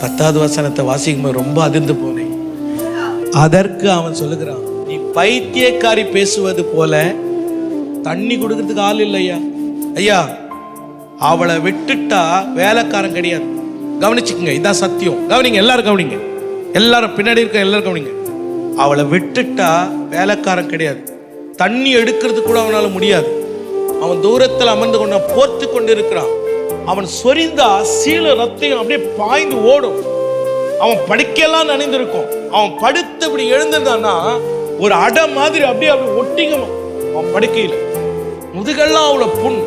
பத்தாவது வசனத்தை வாசிக்கும்போது ரொம்ப அதிர்ந்து போனேன். அதற்கு அவன் சொல்லுகிறான் நீ பைத்தியக்காரி பேசுவது போல தண்ணி கொடுக்கறதுக்கு ஆள் இல்லையா? ஐயா அவளை விட்டுட்டா வேலைக்காரன் கிடையாது. கவனிச்சுக்கோங்க இதான் சத்தியம். கவனிங்க எல்லாரும் கவனிங்க. எல்லாரும் பின்னாடி இருக்க எல்லாரும் கவனிங்க. அவளை விட்டுட்டா வேலைக்காரன் கிடையாது. தண்ணி எடுக்கிறது கூட அவனால் முடியாது. அவன் தூரத்தில் அமர்ந்து கொண்டு போர்த்து கொண்டு இருக்கிறான் அவன் சொரிந்தா சீல ரத்தையும் அப்படியே பாய்ந்து ஓடும். அவன் படுக்கையெல்லாம் நனைந்திருக்கும். அவன் படுத்து இப்படி எழுந்திருந்தான்னா ஒரு அடை மாதிரி அப்படியே அப்படி ஒட்டிங்க அவன் படுக்கையில் முதுகெல்லாம் அவ்வளவு புண்.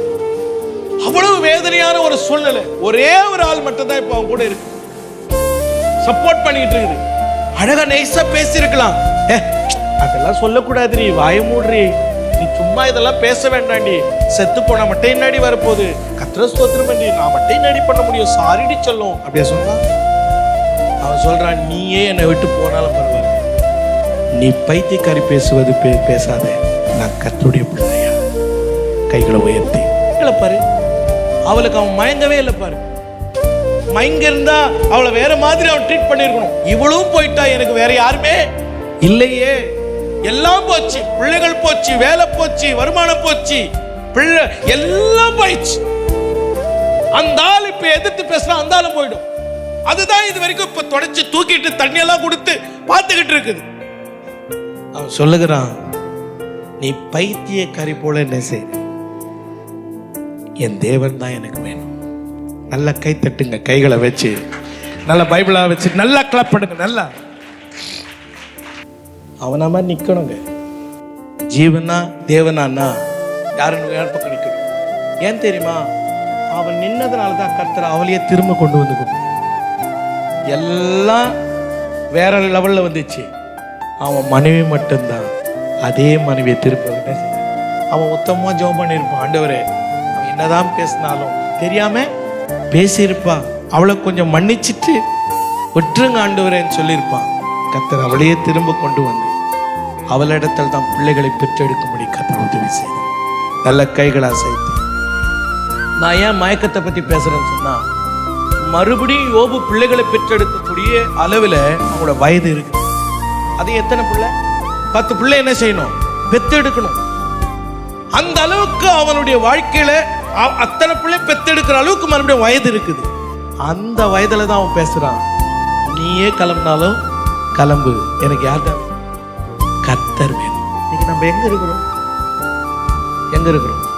அவ்வளவு வேதனையான ஒரு சூழ்நிலை. ஒரே ஒரு ஆள் மட்டும்தான் இப்போ இப்ப அவன் கூட இருக்கு. சப்போர்ட் பண்ணிட்டு இருக்குது. அழகா நைஸா பேசியிருக்கலாம். ஏ அதெல்லாம் சொல்லக்கூடாது நீ வாய மூடுறீ. நீ சும்மா இதெல்லாம் பேச வேண்டாண்டி செத்து போனா மட்டும் என்னாடி வரப்போகுது? கத்திர ஸ்தோத்திரம் பண்ணி நான் மட்டும் என்னடி பண்ண முடியும்? சாரிடி சொல்லும் அப்படியே சொன்னான் அவன் சொல்றான் நீயே என்னை விட்டு போனாலும் பரவாயில்ல. நீ பைத்தியக்காரி பேசுவது பே- பேசாத. நான் கத்துடைய பிள்ளையா. கைகளை உயர்த்தி. இல்லை பாரு. அவளுக்கு அவன் மயங்கவே இல்லை பாரு. மயங்க இருந்தா அவளை வேற மாதிரி அவன் ட்ரீட் பண்ணிருக்கணும் இவளும் போயிட்டா எனக்கு வேற யாருமே இல்லையே. எல்லாம் போச்சு. பிள்ளைகள் போச்சு வேலை போச்சு வருமானம் போச்சு. பிள்ளை எல்லாம் போயிடுச்சு. அந்த ஆள் இப்ப எதிர்த்து பேசுறான் அந்த ஆளும் போயிடும். அதுதான் இது வரைக்கும் இப்ப தொடச்சு தூக்கிட்டு தண்ணி எல்லாம் கொடுத்து பார்த்துக்கிட்டு இருக்குது. அவன் சொல்லுகிறான் நீ பைத்திய கறி போல என்ன செய்? என் தேவன் தான் எனக்கு வேணும். நல்லா கை தட்டுங்க கைகளை வச்சு. நல்லா பைபிளா வச்சு நல்லா கிளப் பண்ணுங்க நல்லா. அவன மாதிரி நிக்கணுங்க. ஜீவனா தேவனானா? யாருன்னு யார் பக்கம் ஏன் தெரியுமா? அவன் நின்னதுனால தான் கர்த்தர் அவளையே திரும்ப கொண்டு வந்து கொடுத்தார். எல்லாம் வேற லெவலில் வந்துச்சு. அவன் மனைவி மட்டும்தான். அதே மனைவியை திரும்ப அவன் உத்தமமாக ஜெபம் பண்ணியிருப்பான். ஆண்டவரே அவன் என்னதான் பேசினாலும் தெரியாம பேசியிருப்பான் அவளை கொஞ்சம் மன்னிச்சிட்டு விட்டுருங்க ஆண்டவரேன்னு சொல்லியிருப்பான். கத்தர் அவளையே திரும்ப கொண்டு வந்து அவளிடத்தில் தான் பிள்ளைகளை பெற்றெடுக்கும்படி கத்தர் உதவி செய்தார். நல்ல கைகளாக செய்து நான் ஏன் மயக்கத்தை பத்தி பேசுறேன்னு சொன்னா மறுபடியும் யோபு பிள்ளைகளை பெற்றெடுக்கக்கூடிய அளவில் அவங்களோட வயது இருக்கு. அது எத்தனை பிள்ளை? பத்து பிள்ளை என்ன செய்யணும்? பெத்தெடுக்கணும் அந்த அளவுக்கு அவனுடைய வாழ்க்கையில அத்தனை பிள்ளை பெத்தெடுக்கிற அளவுக்கு மறுபடியும் வயது இருக்குது. அந்த வயதுல தான் அவன் பேசுறான் நீயே கிளம்பினாலும் கிளம்பு எனக்கு யார் தருவேன். இன்னைக்கு நம்ம எங்க இருக்கிறோம்? எங்க இருக்கிறோம்?